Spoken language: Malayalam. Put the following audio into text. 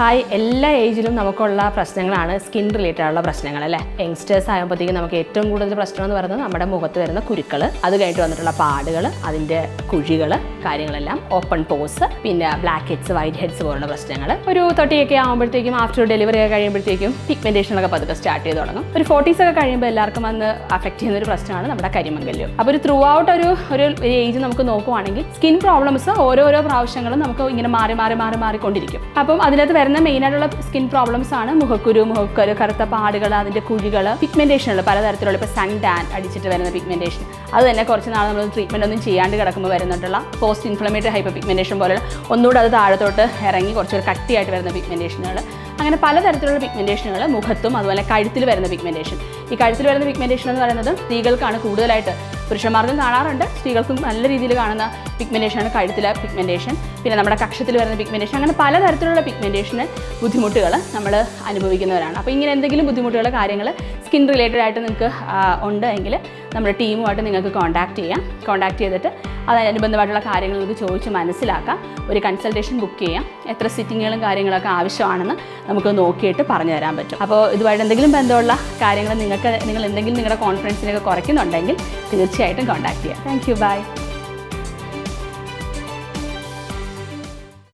ഹായ് എല്ലാ ഏജിലും നമുക്കുള്ള പ്രശ്നങ്ങളാണ് സ്കിൻ റിലേറ്റഡ് ആയുള്ള പ്രശ്നങ്ങൾ അല്ലേ? യങ്സ്റ്റേഴ്സ് ആകുമ്പോഴത്തേക്കും നമുക്ക് ഏറ്റവും കൂടുതൽ പ്രശ്നം എന്ന് പറയുന്നത് നമ്മുടെ മുഖത്ത് വരുന്ന കുരുക്കൾ അത് കഴിഞ്ഞിട്ട് വന്നിട്ടുള്ള പാടുകൾ അതിന്റെ കുഴികൾ കാര്യങ്ങളെല്ലാം ഓപ്പൺ പോസ് പിന്നെ ബ്ലാക്ക് ഹെഡ്സ് വൈറ്റ് ഹെഡ്സ് പോലുള്ള പ്രശ്നങ്ങൾ ഒരു തൊട്ടിയൊക്കെ ആകുമ്പോഴത്തേക്കും ആഫ്റ്റർ ഡെലിവറി ഒക്കെ കഴിയുമ്പോഴത്തേക്കും പിഗ്മെന്റേഷനൊക്കെ പതുക്കെ സ്റ്റാർട്ട് ചെയ്ത് തുടങ്ങും. ഒരു ഫോർട്ടീസ് ഒക്കെ കഴിയുമ്പോൾ എല്ലാവർക്കും വന്ന് അഫക്റ്റ് ചെയ്യുന്ന ഒരു പ്രശ്നമാണ് നമ്മുടെ കരിമംഗല്യം അപ്പോൾ ഒരു ത്രൂ ഔട്ട് ഒരു ഒരു ഏജ് നമുക്ക് നോക്കുവാണെങ്കിൽ സ്കിൻ പ്രോബ്ലംസ് ഓരോരോ പ്രാവശ്യങ്ങളും നമുക്ക് ഇങ്ങനെ മാറി മാറി മാറി മാറിക്കൊണ്ടിരിക്കും. അപ്പം അതിനകത്ത് വരുന്ന മെയിൻ ആയിട്ടുള്ള സ്കിൻ പ്രോബ്ലംസ് ആണ് മുഖക്കുരു മുഖക്കുരു കറുത്ത പാടുകൾ അതിന്റെ കുഴികൾ പിഗ്മെന്റേഷനുകൾ പലതരത്തിലുള്ള ഇപ്പോൾ സൺ ടാൻ അടിച്ചിട്ട് വരുന്ന പിഗ്മെന്റേഷൻ അത് തന്നെ കുറച്ച് നാൾ നമ്മൾ ട്രീറ്റ്മെന്റ് ഒന്നും ചെയ്യാണ്ട് കിടക്കുമ്പോൾ വരുന്നിട്ടുള്ള പോസ്റ്റ് ഇൻഫ്ലമേറ്ററി ഹൈപ്പർ പിഗ്മെന്റേഷൻ പോലെയുള്ള ഒന്നുകൂടെ അത് താഴത്തോട്ട് ഇറങ്ങി കുറച്ചൊരു കട്ടിയായിട്ട് വരുന്ന പിഗ്മെന്റേഷനുകൾ അങ്ങനെ പലതരത്തിലുള്ള പിഗ്മെന്റേഷനുകൾ മുഖത്തും അതുപോലെ കഴുത്തിൽ വരുന്ന പിഗ്മെന്റേഷൻ ഈ കഴുത്തിൽ വരുന്ന പിഗ്മെന്റേഷൻ എന്ന് പറയുന്നത് സ്ത്രീകൾക്കാണ് കൂടുതലായിട്ട് പുരുഷന്മാർക്കും കാണാറുണ്ട്. സ്ത്രീകൾക്കും നല്ല രീതിയിൽ കാണുന്ന പിഗ്മെന്റേഷനാണ് കഴുത്തിലെ പിഗ്മെന്റേഷൻ പിന്നെ നമ്മുടെ കക്ഷത്തിൽ വരുന്ന പിഗ്മെന്റേഷൻ അങ്ങനെ പലതരത്തിലുള്ള പിഗ്മെന്റേഷന് ബുദ്ധിമുട്ടുകൾ നമ്മൾ അനുഭവിക്കുന്നവരാണ്. അപ്പോൾ ഇങ്ങനെ എന്തെങ്കിലും ബുദ്ധിമുട്ടുകൾ കാര്യങ്ങൾ സ്കിൻ റിലേറ്റഡ് ആയിട്ട് നിങ്ങൾക്ക് ഉണ്ട് എങ്കിൽ നമ്മുടെ ടീമുമായിട്ട് നിങ്ങൾക്ക് കോൺടാക്റ്റ് ചെയ്യാം. കോൺടാക്റ്റ് ചെയ്തിട്ട് അതിനനുബന്ധമായിട്ടുള്ള കാര്യങ്ങൾ നിങ്ങൾക്ക് ചോദിച്ച് മനസ്സിലാക്കാം. ഒരു കൺസൾട്ടേഷൻ ബുക്ക് ചെയ്യാം. എത്ര സിറ്റിങ്ങുകളും കാര്യങ്ങളൊക്കെ ആവശ്യമാണെന്ന് നമുക്ക് നോക്കിയിട്ട് പറഞ്ഞു തരാൻ പറ്റും. അപ്പോൾ ഇതുമായിട്ട് എന്തെങ്കിലും ബന്ധമുള്ള കാര്യങ്ങൾ നിങ്ങൾക്ക് നിങ്ങൾ എന്തെങ്കിലും നിങ്ങളുടെ കോൺഫിഡൻസിനൊക്കെ കുറയ്ക്കുന്നുണ്ടെങ്കിൽ തീർച്ചയായിട്ടും കോൺടാക്റ്റ് ചെയ്യാം. Thank you by